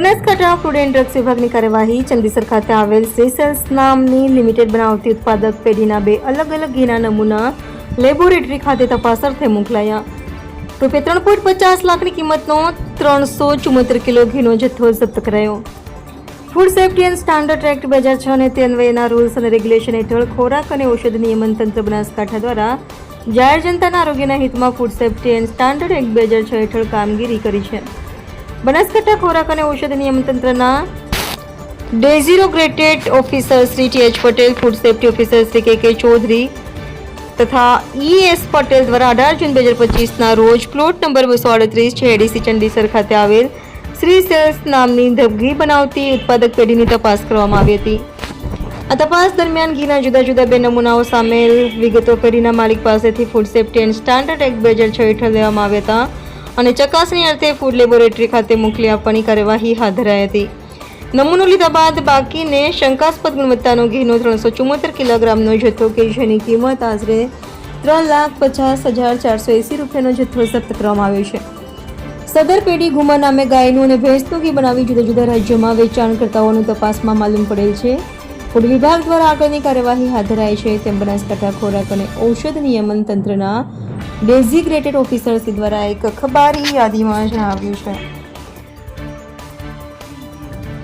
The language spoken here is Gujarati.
ફૂડ એન્ડ ડ્રગ્સ વિભાગની કાર્યવાહી, ચંદીસર ખાતે આવેલ સેસલ્સ નામની લિમિટેડ બનાવતી ઉત્પાદક પેઢીના બે અલગ અલગ ઘીના નમૂના લેબોરેટરી ખાતે તપાસ અર્થે મોકલાયા. રૂપિયા ત્રણ પોઈન્ટ પચાસ લાખની કિંમતનો ત્રણસો ચુમ્મોતેર કિલો ઘીનો જથ્થો જપ્ત કરાયો. Food safety and standard act બે હજાર છ અને તે અન્વયેના રૂલ્સ અને રેગ્યુલેશન હેઠળ ખોરાક અને ઔષધ નિયમન તંત્ર બનાસકાંઠા દ્વારા જાહેર જનતાના આરોગ્યના હિતમાં food safety and standard act બે હજાર છ હેઠળ કામગીરી કરી છે. બનાસકાંઠા ખોરાક અને ઔષધ નિયમન તંત્રના designated officer Shri T H Patel, food safety officer Shri K K Chaudhary તથા ઈએસ પટેલ દ્વારા અઢાર જૂન બે હજાર પચીસના રોજ પ્લોટ નંબર બસો અડત્રીસ છે એડીસી ચંડીસર ખાતે આવેલ શ્રી સેલ્સ નામની ઘી બનાવતી ઉત્પાદક પેઢીની તપાસ કરવામાં આવી હતી. આ તપાસ દરમિયાન ઘીના જુદા જુદા બે નમૂનાઓ સામેલ વિગતો પેઢીના માલિક પાસેથી food safety and standard act બે હજાર છ હેઠળ લેવામાં આવ્યા હતા. અને ચકાસણી અર્થે ફૂડ લેબોરેટરી ખાતે મોકલી આપવાની કાર્યવાહી હાથ ધરાઈ હતી. નમૂનો લીધા બાદ બાકીને શંકાસ્પદ ગુણવત્તાનો ઘીનો ત્રણસો ચુમ્મોતેર કિલોગ્રામનો જથ્થો કે જેની કિંમત આશરે ત્રણ લાખ પચાસ હજાર ચારસો એંસી રૂપિયાનો જથ્થો જપ્ત કરવામાં આવ્યો છે. સદર પેઢી ગુમા નામે ગાયનું અને ભેંસનું ઘી બનાવી જુદા જુદા રાજ્યોમાં વેચાણ કરતાઓનું તપાસમાં માલુમ પડેલ છે. ફૂડ વિભાગ દ્વારા આગળની કાર્યવાહી હાથ ધરાઈ છે. તેમ બનાસકાંઠા ખોરાક અને ઔષધ નિયમન તંત્રના ડેઝિગ્રેટેડ ઓફિસર્સ દ્વારા એક અખબારી યાદીમાં જણાવ્યું છે.